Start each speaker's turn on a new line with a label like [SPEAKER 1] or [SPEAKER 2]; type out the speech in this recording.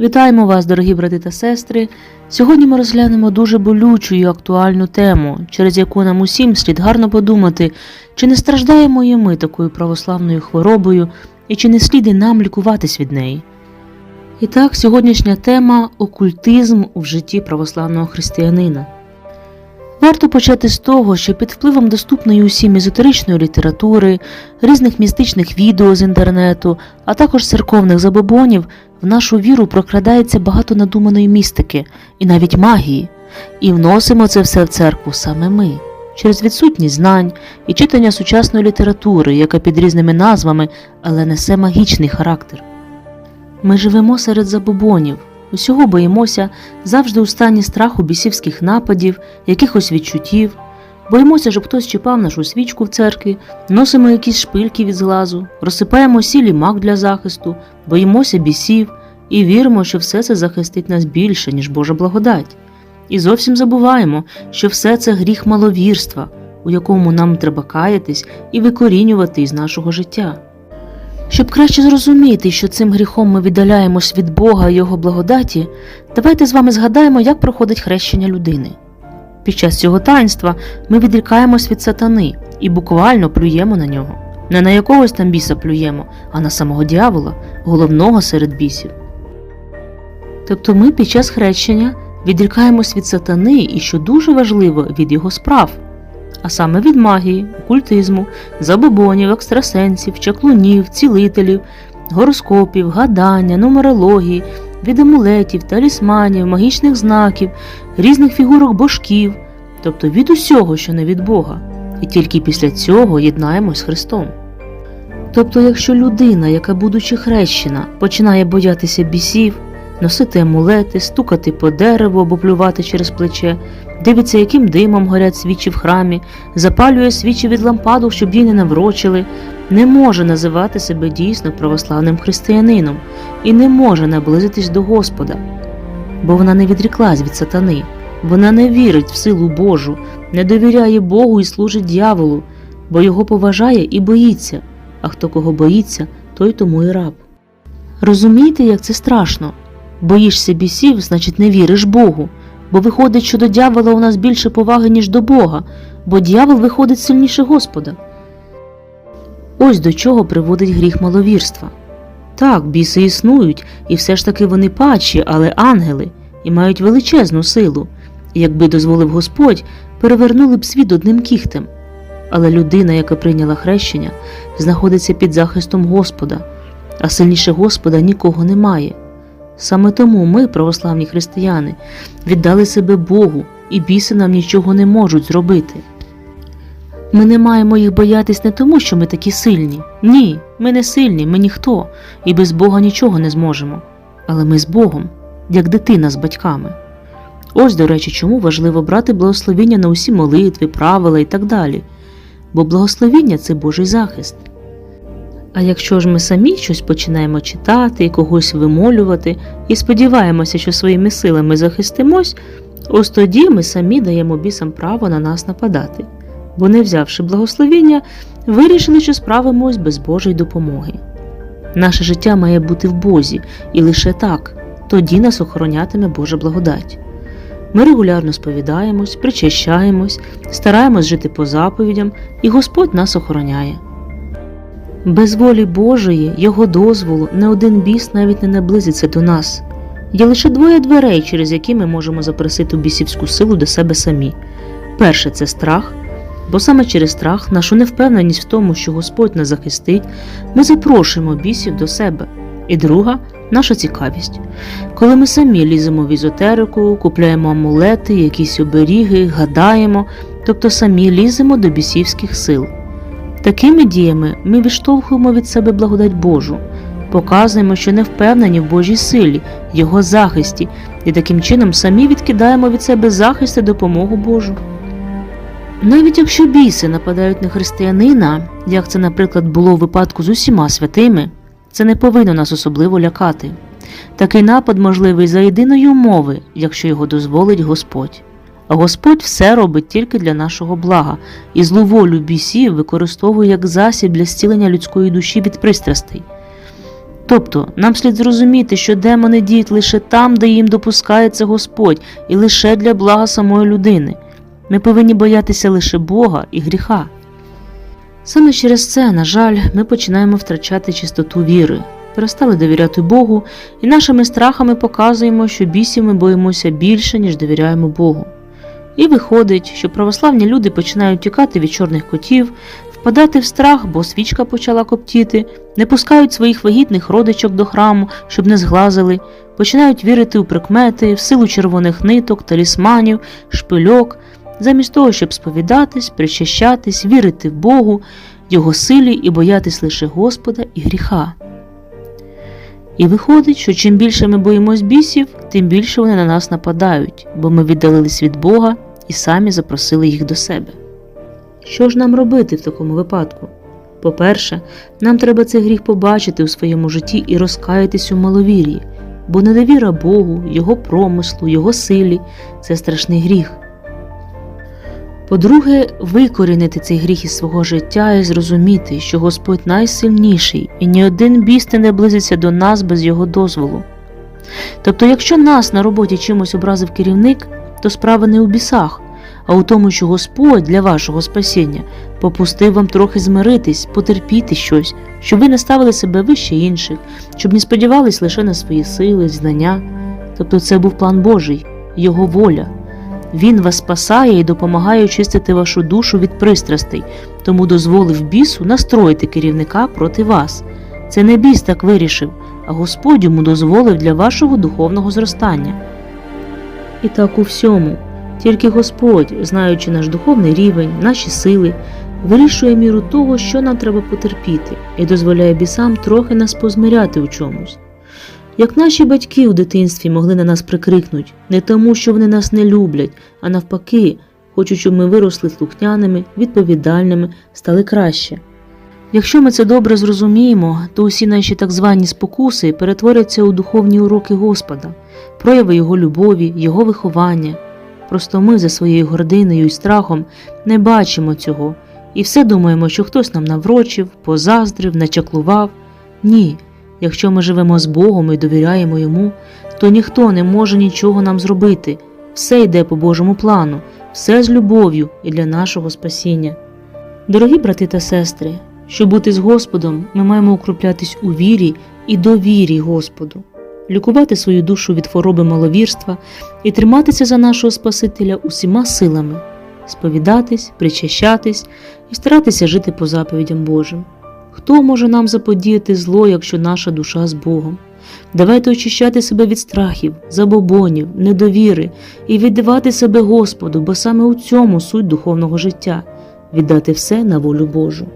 [SPEAKER 1] Вітаємо вас, дорогі брати та сестри. Сьогодні ми розглянемо дуже болючу і актуальну тему, через яку нам усім слід гарно подумати, чи не страждаємо і ми такою православною хворобою, і чи не слід і нам лікуватись від неї. І так, сьогоднішня тема окультизм в житті православного християнина. Варто почати з того, що під впливом доступної усім езотеричної літератури, різних містичних відео з інтернету, а також церковних забобонів в нашу віру прокрадається багато надуманої містики і навіть магії, і вносимо це все в церкву саме ми, через відсутність знань і читання сучасної літератури, яка під різними назвами, але несе магічний характер. Ми живемо серед забобонів, усього боїмося завжди у стані страху бісівських нападів, якихось відчуттів, боїмося, щоб хтось чіпав нашу свічку в церкві, носимо якісь шпильки від злазу, розсипаємо сілі мак для захисту, боїмося бісів і віримо, що все це захистить нас більше, ніж Божа благодать. І зовсім забуваємо, що все це гріх маловірства, у якому нам треба каятись і викорінювати із нашого життя. Щоб краще зрозуміти, що цим гріхом ми віддаляємось від Бога і Його благодаті, давайте з вами згадаємо, як проходить хрещення людини. Під час цього таїнства ми відрікаємось від сатани і буквально плюємо на нього. Не на якогось там біса плюємо, а на самого дьявола, головного серед бісів. Тобто ми під час хрещення відрікаємось від сатани і, що дуже важливо, від його справ, а саме від магії, окультизму, забобонів, екстрасенсів, чаклунів, цілителів, гороскопів, гадання, нумерології, від амулетів, талісманів, магічних знаків, різних фігурок божків, тобто від усього, що не від Бога, і тільки після цього єднаємось з Христом. Тобто, якщо людина, яка, будучи хрещена, починає боятися бісів, носити амулети, стукати по дереву або плювати через плече, дивиться, яким димом горять свічі в храмі, запалює свічі від лампадок, щоб їй не наврочили, не може називати себе дійсно православним християнином і не може наблизитись до Господа, бо вона не відріклась від сатани, вона не вірить в силу Божу, не довіряє Богу і служить дьяволу, бо його поважає і боїться, а хто кого боїться, той тому і раб. Розумієте, як це страшно? Боїшся бісів, значить не віриш Богу, бо виходить, що до дьявола у нас більше поваги, ніж до Бога, бо дьявол виходить сильніше Господа. Ось до чого приводить гріх маловірства. Так, біси існують, і все ж таки вони пачі, але ангели, і мають величезну силу, і якби дозволив Господь, перевернули б світ одним кіхтем. Але людина, яка прийняла хрещення, знаходиться під захистом Господа, а сильніше Господа нікого немає. Саме тому ми, православні християни, віддали себе Богу, і біси нам нічого не можуть зробити. Ми не маємо їх боятись не тому, що ми такі сильні. Ні, ми не сильні, ми ніхто, і без Бога нічого не зможемо. Але ми з Богом, як дитина з батьками. Ось, до речі, чому важливо брати благословіння на усі молитви, правила і так далі. Бо благословіння це Божий захист. А якщо ж ми самі щось починаємо читати і когось вимолювати, і сподіваємося, що своїми силами захистимось, ось тоді ми самі даємо бісам право на нас нападати, бо, не взявши благословіння, вирішили, що справимось без Божої допомоги. Наше життя має бути в Бозі, і лише так, тоді нас охоронятиме Божа благодать. Ми регулярно сповідаємось, причащаємось, стараємось жити по заповідям, і Господь нас охороняє. Без волі Божої, Його дозволу, не один біс навіть не наблизиться до нас. Є лише двоє дверей, через які ми можемо запросити бісівську силу до себе самі. Перше це страх, бо саме через страх, нашу невпевненість в тому, що Господь нас захистить, ми запрошуємо бісів до себе. І друга наша цікавість. Коли ми самі ліземо в ізотерику, купляємо амулети, якісь оберіги, гадаємо, тобто самі ліземо до бісівських сил. Такими діями ми відштовхуємо від себе благодать Божу, показуємо, що не впевнені в Божій силі, Його захисті, і таким чином самі відкидаємо від себе захист і допомогу Божу. Навіть якщо біси нападають на християнина, як це, наприклад, було в випадку з усіма святими, це не повинно нас особливо лякати. Такий напад можливий за єдиної умови, якщо його дозволить Господь. Господь все робить тільки для нашого блага, і злу волю бісів використовує як засіб для зцілення людської душі від пристрастей. Тобто нам слід зрозуміти, що демони діють лише там, де їм допускається Господь, і лише для блага самої людини. Ми повинні боятися лише Бога і гріха. Саме через це, на жаль, ми починаємо втрачати чистоту віри, перестали довіряти Богу, і нашими страхами показуємо, що бісів ми боїмося більше, ніж довіряємо Богу. І виходить, що православні люди починають тікати від чорних котів, впадати в страх, бо свічка почала коптіти, не пускають своїх вагітних родичок до храму, щоб не зглазили, починають вірити у прикмети, в силу червоних ниток, талісманів, шпильок, замість того, щоб сповідатись, причащатись, вірити в Богу, Його силі і боятись лише Господа і гріха. І виходить, що чим більше ми боїмось бісів, тим більше вони на нас нападають, бо ми віддалились від Бога і самі запросили їх до себе. Що ж нам робити в такому випадку? По-перше, нам треба цей гріх побачити у своєму житті і розкаятись у маловір'ї, бо недовіра Богу, Його промислу, Його силі це страшний гріх. По-друге, викорінити цей гріх із свого життя і зрозуміти, що Господь найсильніший, і ні один біс не наблизиться до нас без Його дозволу. Тобто, якщо нас на роботі чимось образив керівник, то справа не у бісах, а у тому, що Господь для вашого спасіння попустив вам трохи змиритись, потерпіти щось, щоб ви не ставили себе вище інших, щоб не сподівались лише на свої сили, знання. Тобто це був план Божий, Його воля. Він вас спасає і допомагає очистити вашу душу від пристрастей, тому дозволив бісу настроїти керівника проти вас. Це не біс так вирішив, а Господь йому дозволив для вашого духовного зростання. І так у всьому, тільки Господь, знаючи наш духовний рівень, наші сили, вирішує міру того, що нам треба потерпіти, і дозволяє бісам трохи нас позмиряти у чомусь. Як наші батьки у дитинстві могли на нас прикрикнути, не тому, що вони нас не люблять, а навпаки, хочуть, щоб ми виросли слухняними, відповідальними, стали краще. Якщо ми це добре зрозуміємо, то усі наші так звані спокуси перетворяться у духовні уроки Господа, прояви Його любові, Його виховання. Просто ми за своєю гординою і страхом не бачимо цього і все думаємо, що хтось нам наврочив, позаздрив, начаклував. Ні, якщо ми живемо з Богом і довіряємо Йому, то ніхто не може нічого нам зробити. Все йде по Божому плану, все з любов'ю і для нашого спасіння. Дорогі брати та сестри, щоб бути з Господом, ми маємо укроплятись у вірі і довірі Господу, лікувати свою душу від хвороби маловірства і триматися за нашого Спасителя усіма силами, сповідатись, причащатись і старатися жити по заповідям Божим. Хто може нам заподіяти зло, якщо наша душа з Богом? Давайте очищати себе від страхів, забобонів, недовіри і віддавати себе Господу, бо саме у цьому суть духовного життя віддати все на волю Божу.